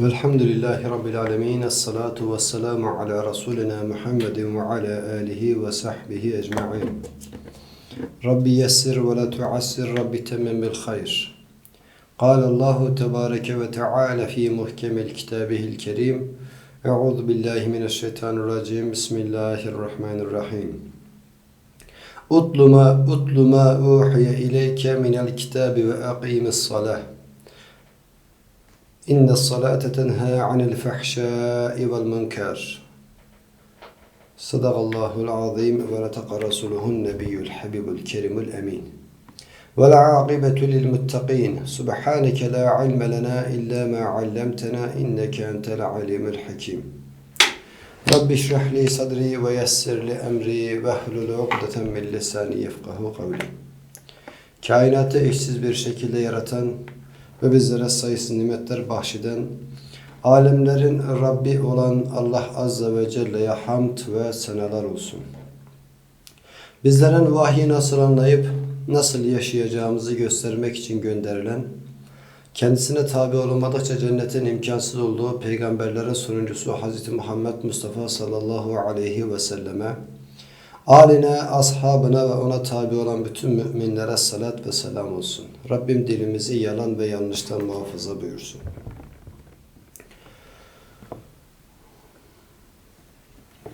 Velhamdülillahi Rabbil alemin. Esselatu vesselamu ala Resulina Muhammedin ve ala alihi ve sahbihi ecma'in. Rabbi yessir ve la tuassir, Rabbi temmim bil hayr. قال الله تبارك وتعالى في محكم كتابه الكريم أعوذ بالله من الشيطان الرجيم بسم الله الرحمن الرحيم أتل ما أتل ما أوحي إليك من الكتاب وأقيم الصلاة إن الصلاة تنهى عن الفحشاء والمنكر صدق الله العظيم ونطق رسوله النبي الحبيب الكريم الأمين والعاقبة للمتقين سبحانك لا علم لنا إلا ما علمتنا إنك أنت العليم الحكيم رب اشرح لي صدري ويسر لي أمري واحلل عقدة من لساني يفقه قولي Kainatı eşsiz bir şekilde yaratan ve bizlere sayısız nimetler bahşeden, alemlerin Rabbi olan Allah Azze ve Celle'ye hamd ve senalar olsun. Bizlerin vahyi nasıl anlayıp nasıl yaşayacağımızı göstermek için gönderilen, kendisine tabi olmadıkça cennetin imkansız olduğu peygamberlerin sonuncusu Hz. Muhammed Mustafa sallallahu aleyhi ve selleme, aline, ashabına ve ona tabi olan bütün müminlere salat ve selam olsun. Rabbim dilimizi yalan ve yanlıştan muhafaza buyursun.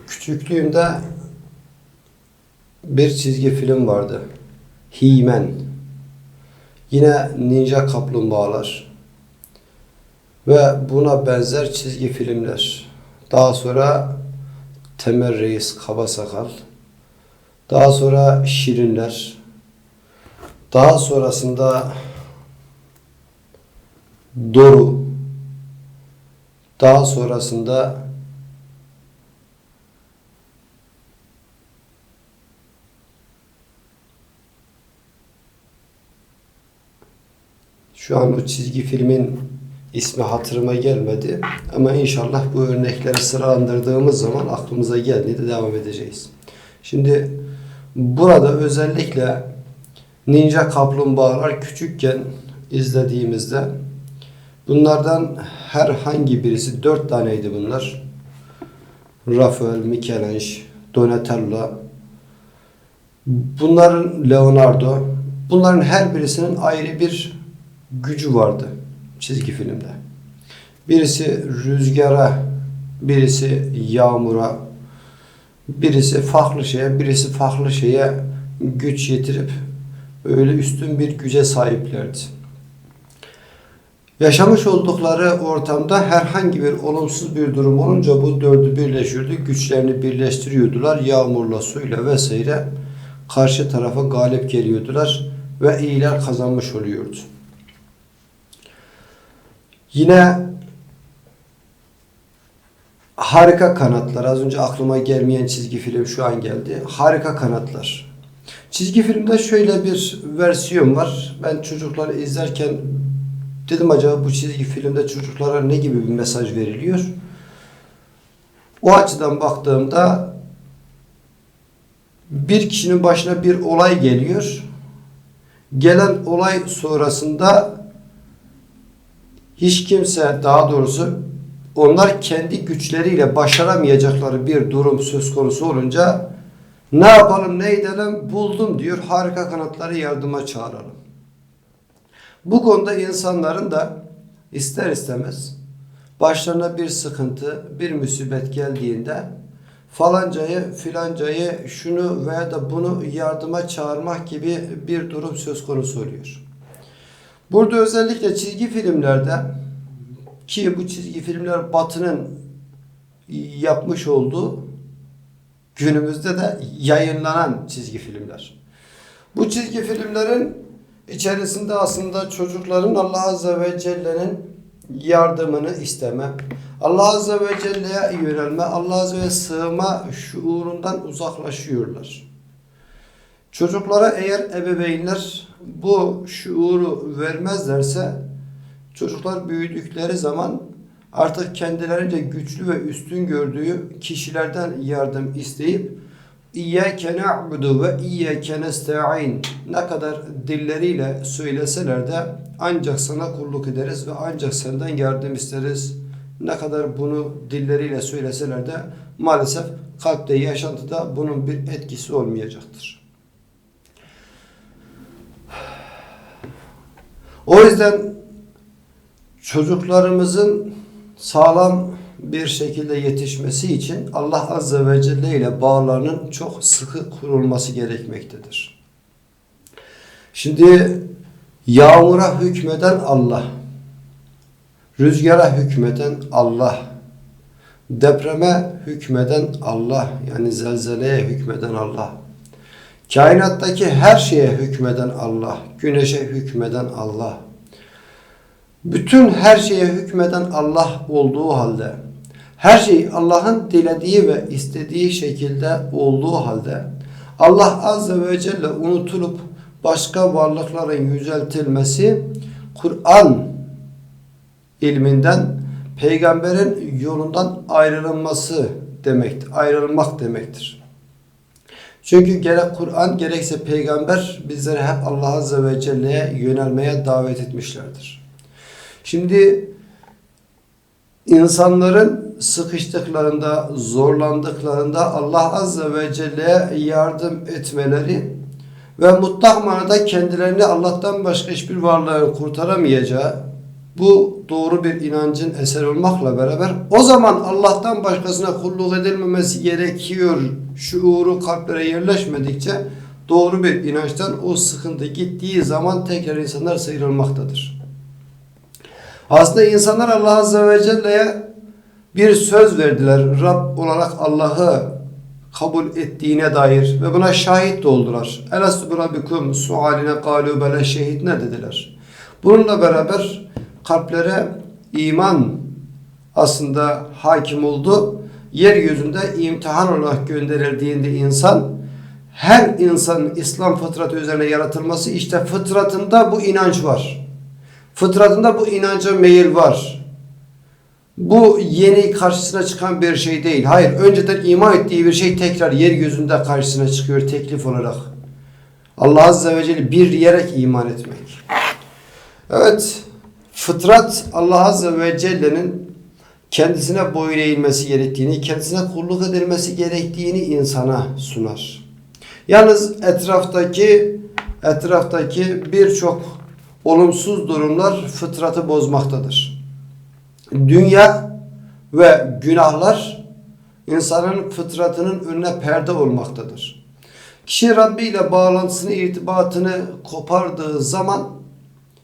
Küçüklüğümde bir çizgi film vardı. He-Man. Yine Ninja Kaplumbağalar. Ve buna benzer çizgi filmler. Daha sonra Temel Reis Kaba Sakal. Daha sonra Şirinler. Daha sonrasında Doru. Daha sonrasında Şu an o çizgi filmin ismi hatırıma gelmedi. Ama inşallah bu örnekleri sıralandırdığımız zaman aklımıza geldiğinde de devam edeceğiz. Şimdi burada özellikle Ninja Kaplumbağalar küçükken izlediğimizde bunlardan herhangi birisi dört taneydi bunlar. Rafael, Michelangelo, Donatello, bunların Leonardo, bunların her birisinin ayrı bir gücü vardı çizgi filmde. Birisi rüzgara, birisi yağmura, birisi farklı şeye, birisi farklı şeye güç yetirip öyle üstün bir güce sahiplerdi. Yaşamış oldukları ortamda herhangi bir olumsuz bir durum olunca bu dördü birleşiyordu. Güçlerini birleştiriyordular. Yağmurla, suyla vesaire karşı tarafa galip geliyordular ve iyiler kazanmış oluyordu. Yine Harika Kanatlar. Az önce aklıma gelmeyen çizgi film şu an geldi. Harika Kanatlar. Çizgi filmde şöyle bir versiyon var. Ben çocukları izlerken dedim acaba bu çizgi filmde çocuklara ne gibi bir mesaj veriliyor? O açıdan baktığımda bir kişinin başına bir olay geliyor. Gelen olay sonrasında hiç kimse daha doğrusu onlar kendi güçleriyle başaramayacakları bir durum söz konusu olunca ne yapalım ne edelim buldum diyor harika kanatları yardıma çağıralım. Bu konuda insanların da ister istemez başlarına bir sıkıntı, bir musibet geldiğinde falancayı, filancayı, şunu veya da bunu yardıma çağırmak gibi bir durum söz konusu oluyor. Burada özellikle çizgi filmlerde ki bu çizgi filmler Batı'nın yapmış olduğu günümüzde de yayınlanan çizgi filmler. Bu çizgi filmlerin içerisinde aslında çocukların Allah Azze ve Celle'nin yardımını isteme, Allah Azze ve Celle'ye yönelme, Allah Azze ve sığma şuurundan uzaklaşıyorlar. Çocuklara eğer ebeveynler bu şuuru vermezlerse çocuklar büyüdükleri zaman artık kendilerince güçlü ve üstün gördüğü kişilerden yardım isteyip İyyâke na'budu ve iyyâke nesta'in ne kadar dilleriyle söyleseler de ancak sana kulluk ederiz ve ancak senden yardım isteriz ne kadar bunu dilleriyle söyleseler de maalesef kalpte, yaşantıda bunun bir etkisi olmayacaktır. O yüzden çocuklarımızın sağlam bir şekilde yetişmesi için Allah Azze ve Celle ile bağlarının çok sıkı kurulması gerekmektedir. Şimdi yağmura hükmeden Allah, rüzgara hükmeden Allah, depreme hükmeden Allah, yani zelzeleye hükmeden Allah, kainattaki her şeye hükmeden Allah, güneşe hükmeden Allah, bütün her şeye hükmeden Allah olduğu halde, her şey Allah'ın dilediği ve istediği şekilde olduğu halde, Allah Azze ve Celle unutulup başka varlıkların yüceltilmesi, Kur'an ilminden, peygamberin yolundan ayrılması demektir, ayrılmak demektir. Çünkü gerek Kur'an gerekse peygamber bizleri hep Allah Azze ve Celle'ye yönelmeye davet etmişlerdir. Şimdi insanların sıkıştıklarında, zorlandıklarında Allah Azze ve Celle'ye yardım etmeleri ve mutlak manada kendilerini Allah'tan başka hiçbir varlığın kurtaramayacağı bu doğru bir inancın eseri olmakla beraber o zaman Allah'tan başkasına kulluk edilmemesi gerekiyor şuuru kalplere yerleşmedikçe doğru bir inançtan o sıkıntı gittiği zaman tekrar insanlar sıyrılmaktadır. Aslında insanlar Allah Azze ve Celle'ye bir söz verdiler. Rab olarak Allah'ı kabul ettiğine dair ve buna şahit de oldular. Elastu bi rabbikum sualine kalu bele şehit ne dediler. Bununla beraber kalplere iman aslında hakim oldu. Yeryüzünde imtihan olarak gönderildiğinde insan her insanın İslam fıtratı üzerine yaratılması işte fıtratında bu inanç var. Fıtratında bu inanca meyil var. Bu yeni karşısına çıkan bir şey değil. Hayır, önceden iman ettiği bir şey tekrar yeryüzünde karşısına çıkıyor teklif olarak. Allah Azze ve Celle bir diyerek iman etmek. Evet, fıtrat Allah Azze ve Celle'nin kendisine boyun eğilmesi gerektiğini, kendisine kulluk edilmesi gerektiğini insana sunar. Yalnız etraftaki etraftaki birçok olumsuz durumlar fıtratı bozmaktadır. Dünya ve günahlar insanın fıtratının önüne perde olmaktadır. Kişi Rabbi ile bağlantısını, irtibatını kopardığı zaman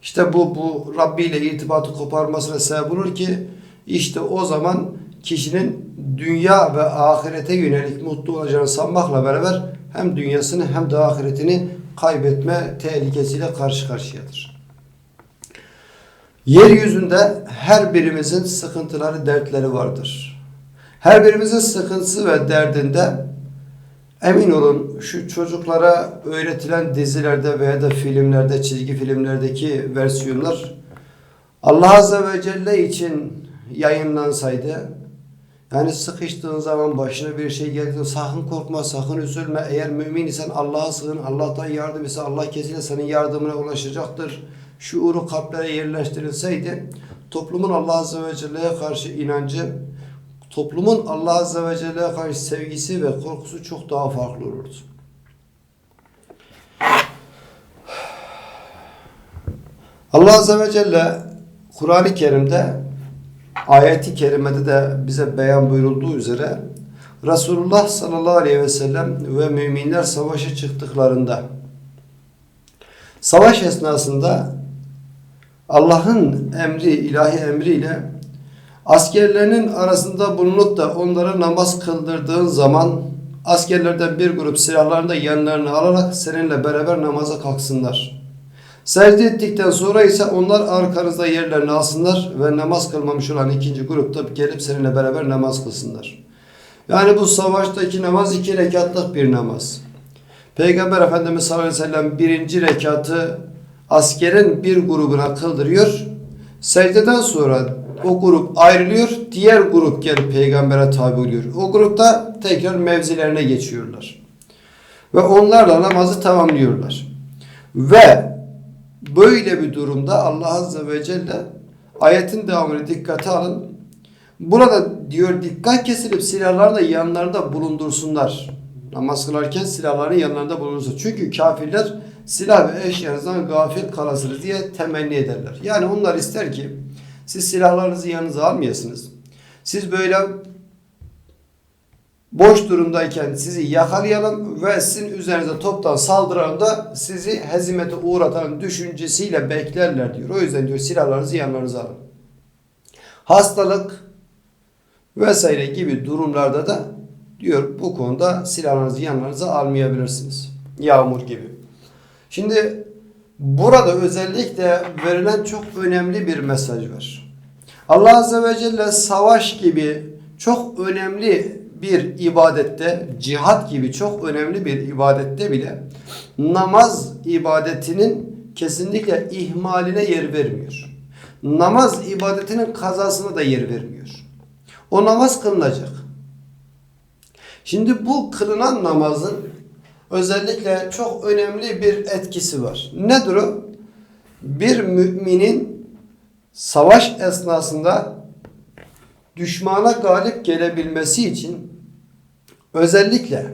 işte bu bu Rabbi ile irtibatı koparmasına sebep olur ki işte o zaman kişinin dünya ve ahirete yönelik mutlu olacağını sanmakla beraber hem dünyasını hem de ahiretini kaybetme tehlikesiyle karşı karşıyadır. Yeryüzünde her birimizin sıkıntıları, dertleri vardır. Her birimizin sıkıntısı ve derdinde emin olun şu çocuklara öğretilen dizilerde veya da filmlerde, çizgi filmlerdeki versiyonlar Allah Azze ve Celle için yayınlansaydı yani sıkıştığın zaman başına bir şey geldi sakın korkma, sakın üzülme. Eğer mümin isen Allah'a sığın, Allah'tan yardım ise Allah kesinlikle senin yardımına ulaşacaktır şuuru kalplere yerleştirilseydi toplumun Allah Azze ve Celle'ye karşı inancı, toplumun Allah Azze ve Celle'ye karşı sevgisi ve korkusu çok daha farklı olurdu. Allah Azze ve Celle Kur'an-ı Kerim'de ayeti kerimede de bize beyan buyurulduğu üzere Resulullah sallallahu aleyhi ve sellem ve müminler savaşa çıktıklarında savaş esnasında Allah'ın emri, ilahi emriyle askerlerinin arasında bulunup da onlara namaz kıldırdığın zaman askerlerden bir grup silahlarını da yanlarına alarak seninle beraber namaza kalksınlar. Secde ettikten sonra ise onlar arkanızda yerlerini alsınlar ve namaz kılmamış olan ikinci grupta gelip seninle beraber namaz kılsınlar. Yani bu savaştaki namaz iki rekatlık bir namaz. Peygamber Efendimiz sallallahu aleyhi ve sellem birinci rekatı askerin bir grubuna kıldırıyor. Secdeden sonra o grup ayrılıyor. Diğer grup gelip peygambere tabi oluyor. O grupta tekrar mevzilerine geçiyorlar. Ve onlarla namazı tamamlıyorlar. Ve böyle bir durumda Allah Azze ve Celle ayetin devamını dikkate alın. Burada diyor dikkat kesilip silahları da yanlarında bulundursunlar. Namaz kılarken silahların yanlarında bulundursun. Çünkü kafirler silah ve eşyanızdan gafil kalasınız diye temenni ederler. Yani onlar ister ki siz silahlarınızı yanınıza almayasınız. Siz böyle boş durumdayken sizi yakalayalım ve sizin üzerinize toptan saldıran da sizi hezimete uğratan düşüncesiyle beklerler diyor. O yüzden diyor silahlarınızı yanlarınıza alın. Hastalık vesaire gibi durumlarda da diyor bu konuda silahlarınızı yanlarınıza almayabilirsiniz. Yağmur gibi. Şimdi burada özellikle verilen çok önemli bir mesaj var. Allah Azze ve Celle savaş gibi çok önemli bir ibadette, cihat gibi çok önemli bir ibadette bile namaz ibadetinin kesinlikle ihmaline yer vermiyor. Namaz ibadetinin kazasına da yer vermiyor. O namaz kılınacak. Şimdi bu kılınan namazın özellikle çok önemli bir etkisi var. Nedir o? Bir müminin savaş esnasında düşmana galip gelebilmesi için özellikle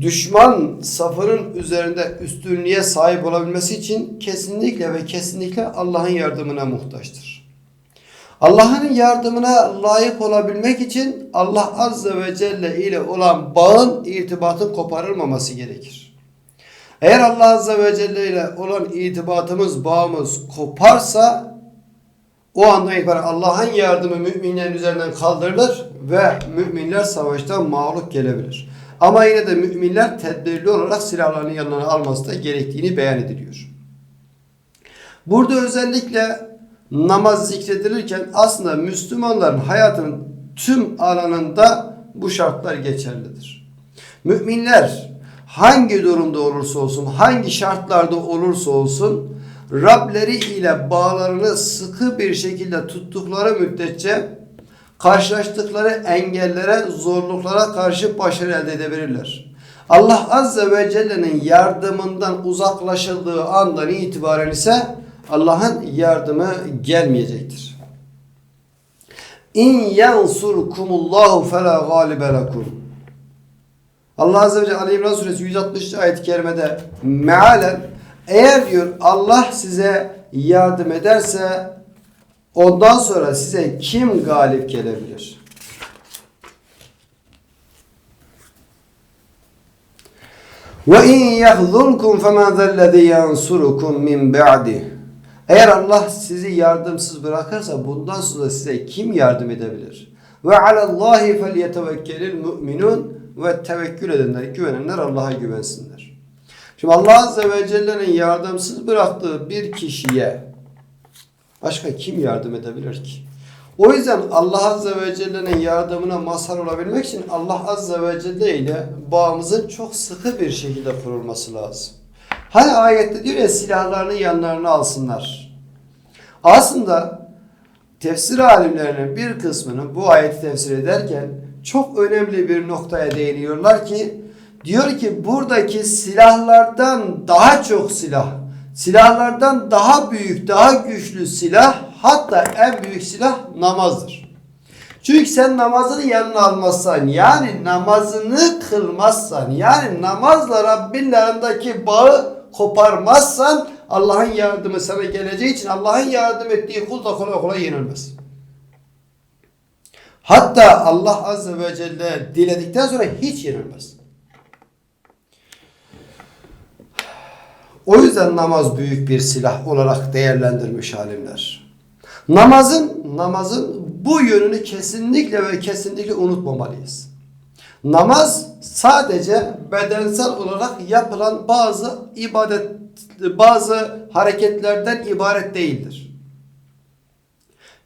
düşman safının üzerinde üstünlüğe sahip olabilmesi için kesinlikle ve kesinlikle Allah'ın yardımına muhtaçtır. Allah'ın yardımına layık olabilmek için Allah Azze ve Celle ile olan bağın, irtibatın koparılmaması gerekir. Eğer Allah Azze ve Celle ile olan irtibatımız, bağımız koparsa o andan itibaren Allah'ın yardımı müminlerin üzerinden kaldırılır ve müminler savaştan mağlup gelebilir. Ama yine de müminler tedbirli olarak silahlarını yanlarına alması da gerektiğini beyan ediliyor. Burada özellikle namaz zikredilirken aslında Müslümanların hayatının tüm alanında bu şartlar geçerlidir. Müminler hangi durumda olursa olsun, hangi şartlarda olursa olsun Rableri ile bağlarını sıkı bir şekilde tuttukları müddetçe karşılaştıkları engellere, zorluklara karşı başarı elde edebilirler. Allah Azze ve Celle'nin yardımından uzaklaşıldığı andan itibaren ise Allah'ın yardımı gelmeyecektir. İn yansurkumullahu fela galibe lekum. Allah Azze ve Celle Ali İmran Suresi 160. ayet-i kerimede mealen eğer diyor Allah size yardım ederse ondan sonra size kim galip gelebilir? Ve in yahzulkum fema zellezî yansurukum min ba'di. Eğer Allah sizi yardımsız bırakırsa bundan sonra size kim yardım edebilir? Ve alallahi felyetevekkelil mu'minun ve tevekkül edenler, güvenenler Allah'a güvensinler. Şimdi Allah Azze ve Celle'nin yardımsız bıraktığı bir kişiye başka kim yardım edebilir ki? O yüzden Allah Azze ve Celle'nin yardımına mazhar olabilmek için Allah Azze ve Celle ile bağımızın çok sıkı bir şekilde kurulması lazım. Hani ayette diyor ya silahlarını yanlarına alsınlar. Aslında tefsir alimlerinin bir kısmını bu ayeti tefsir ederken çok önemli bir noktaya değiniyorlar ki diyor ki buradaki silahlardan daha çok silah, silahlardan daha büyük, daha güçlü silah hatta en büyük silah namazdır. Çünkü sen namazını yanına almazsan yani namazını kılmazsan yani namazla Rabbinle arandaki bağı koparmazsan Allah'ın yardımı sana geleceği için Allah'ın yardım ettiği kul da kolay kolay yenilmez. Hatta Allah Azze ve Celle diledikten sonra hiç yenilmez. O yüzden namaz büyük bir silah olarak değerlendirmiş alimler. Namazın namazın bu yönünü kesinlikle ve kesinlikle unutmamalıyız. Namaz sadece bedensel olarak yapılan bazı ibadet bazı hareketlerden ibaret değildir.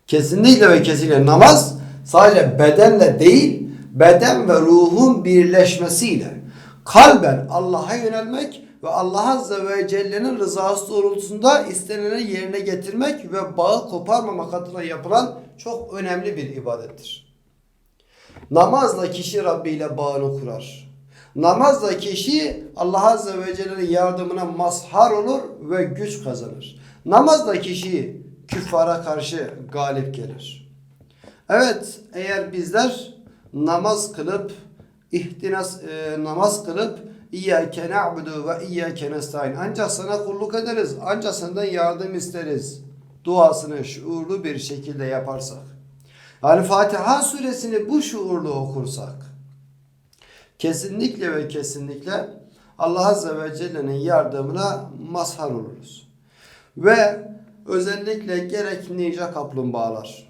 Kesinlikle ve kesinlikle namaz sadece bedenle değil, beden ve ruhun birleşmesiyle kalben Allah'a yönelmek ve Allah Azze ve Celle'nin rızası doğrultusunda isteneni yerine getirmek ve bağı koparmamak adına yapılan çok önemli bir ibadettir. Namazla kişi Rabbi ile bağını kurar. Namazla kişi Allah Azze ve Celle'nin yardımına mazhar olur ve güç kazanır. Namazla kişi küffara karşı galip gelir. Evet, eğer bizler namaz kılıp ihtinas e, namaz kılıp İyyâke na'budu ve iyyâke nestaîn. Ancak sana kulluk ederiz. Ancak senden yardım isteriz. Duasını şuurlu bir şekilde yaparsak. Yani Fatiha suresini bu şuurlu okursak kesinlikle ve kesinlikle Allah Azze ve Celle'nin yardımına mazhar oluruz. Ve özellikle gerek ninja kaplumbağalar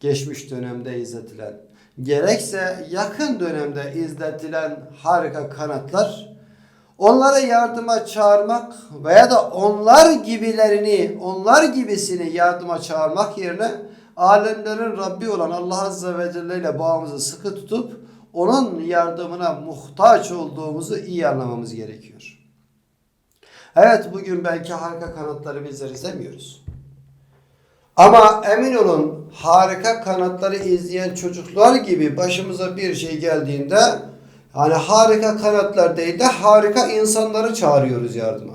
geçmiş dönemde izletilen gerekse yakın dönemde izletilen harika kanatlar onlara yardıma çağırmak veya da onlar gibilerini, onlar gibisini yardıma çağırmak yerine alemlerin Rabbi olan Allah Azze ve Celle ile bağımızı sıkı tutup onun yardımına muhtaç olduğumuzu iyi anlamamız gerekiyor. Evet bugün belki harika kanatları bizler izlemiyoruz. Ama emin olun harika kanatları izleyen çocuklar gibi başımıza bir şey geldiğinde hani harika kanatlar değil de harika insanları çağırıyoruz yardıma.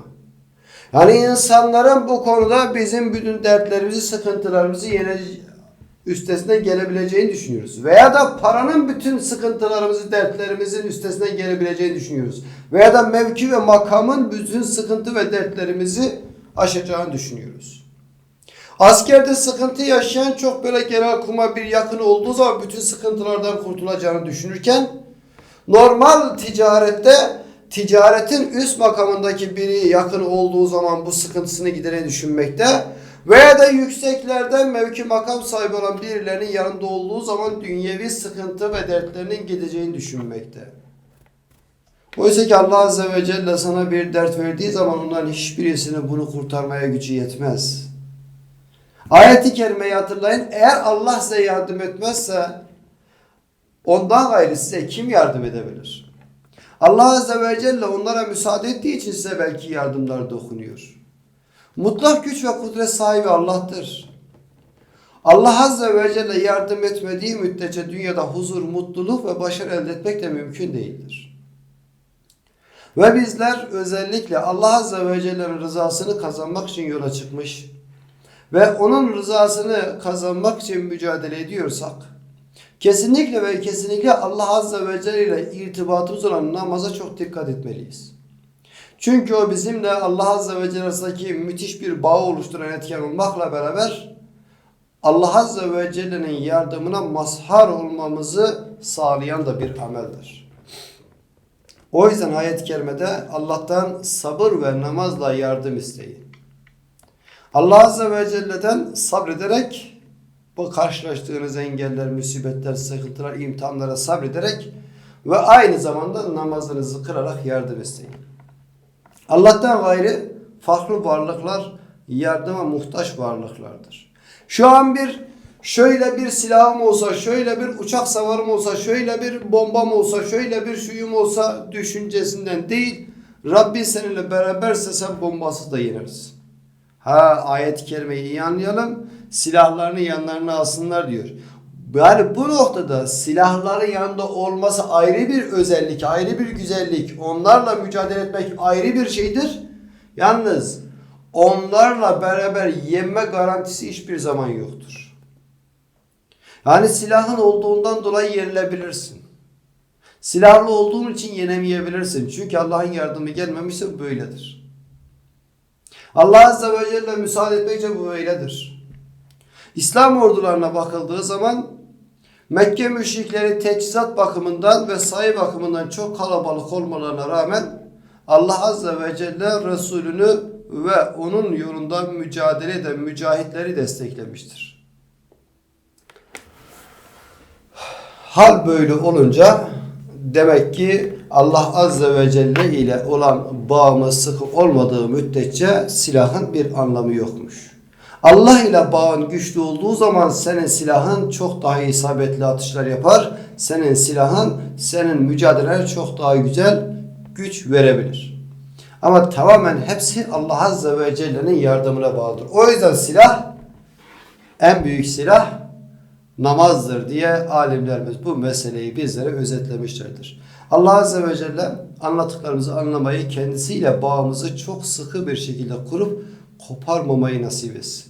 Yani insanların bu konuda bizim bütün dertlerimizi, sıkıntılarımızı yine üstesinden gelebileceğini düşünüyoruz. Veya da paranın bütün sıkıntılarımızı, dertlerimizin üstesinden gelebileceğini düşünüyoruz. Veya da mevki ve makamın bütün sıkıntı ve dertlerimizi aşacağını düşünüyoruz. Askerde sıkıntı yaşayan çok böyle genel kuma bir yakın olduğu zaman bütün sıkıntılardan kurtulacağını düşünürken normal ticarette ticaretin üst makamındaki biri yakın olduğu zaman bu sıkıntısını gidereni düşünmekte veya da yükseklerden mevki makam sahibi olan birilerinin yanında olduğu zaman dünyevi sıkıntı ve dertlerinin gideceğini düşünmekte. Oysa ki Allah Azze ve Celle sana bir dert verdiği zaman onların hiçbirisinin bunu kurtarmaya gücü yetmez. Ayeti kerimeyi hatırlayın. Eğer Allah size yardım etmezse ondan gayrı size kim yardım edebilir? Allah Azze ve Celle onlara müsaade ettiği için size belki yardımlar dokunuyor. Mutlak güç ve kudret sahibi Allah'tır. Allah Azze ve Celle yardım etmediği müddetçe dünyada huzur, mutluluk ve başarı elde etmek de mümkün değildir. Ve bizler özellikle Allah Azze ve Celle'nin rızasını kazanmak için yola çıkmış ve onun rızasını kazanmak için mücadele ediyorsak kesinlikle ve kesinlikle Allah Azze ve Celle ile irtibatımız olan namaza çok dikkat etmeliyiz. Çünkü o bizimle Allah Azze ve Celle arasındaki müthiş bir bağ oluşturan etken olmakla beraber Allah Azze ve Celle'nin yardımına mazhar olmamızı sağlayan da bir ameldir. O yüzden ayet-i kerimede Allah'tan sabır ve namazla yardım isteyin. Allah Azze ve Celle'den sabrederek bu karşılaştığınız engeller, musibetler, sıkıntılar, imtihanlara sabrederek ve aynı zamanda namazınızı kırarak yardım isteyin. Allah'tan gayrı farklı varlıklar yardıma muhtaç varlıklardır. Şu an bir şöyle bir silahım olsa, şöyle bir uçak savarım olsa, şöyle bir bombam olsa, şöyle bir şuyum olsa düşüncesinden değil, Rabbi seninle beraberse sen bombasız da yeneriz. Ha ayet-i kerimeyi iyi anlayalım. Silahlarını yanlarına alsınlar diyor. Yani bu noktada silahların yanında olması ayrı bir özellik, ayrı bir güzellik. Onlarla mücadele etmek ayrı bir şeydir. Yalnız onlarla beraber yenme garantisi hiçbir zaman yoktur. Yani silahın olduğundan dolayı yenilebilirsin. Silahlı olduğun için yenemeyebilirsin. Çünkü Allah'ın yardımı gelmemişse böyledir. Allah Azze ve Celle müsaade etmekçe bu böyledir. İslam ordularına bakıldığı zaman Mekke müşrikleri teçhizat bakımından ve sayı bakımından çok kalabalık olmalarına rağmen Allah Azze ve Celle Resulünü ve onun yolunda mücadele eden mücahitleri desteklemiştir. Hal böyle olunca demek ki Allah Azze ve Celle ile olan bağımız sıkı olmadığı müddetçe silahın bir anlamı yokmuş. Allah ile bağın güçlü olduğu zaman senin silahın çok daha isabetli atışlar yapar. Senin silahın senin mücadelene çok daha güzel güç verebilir. Ama tamamen hepsi Allah Azze ve Celle'nin yardımına bağlıdır. O yüzden silah en büyük silah namazdır diye alimlerimiz bu meseleyi bizlere özetlemişlerdir. Allah Azze ve Celle anlattıklarımızı anlamayı kendisiyle bağımızı çok sıkı bir şekilde kurup koparmamayı nasip etsin.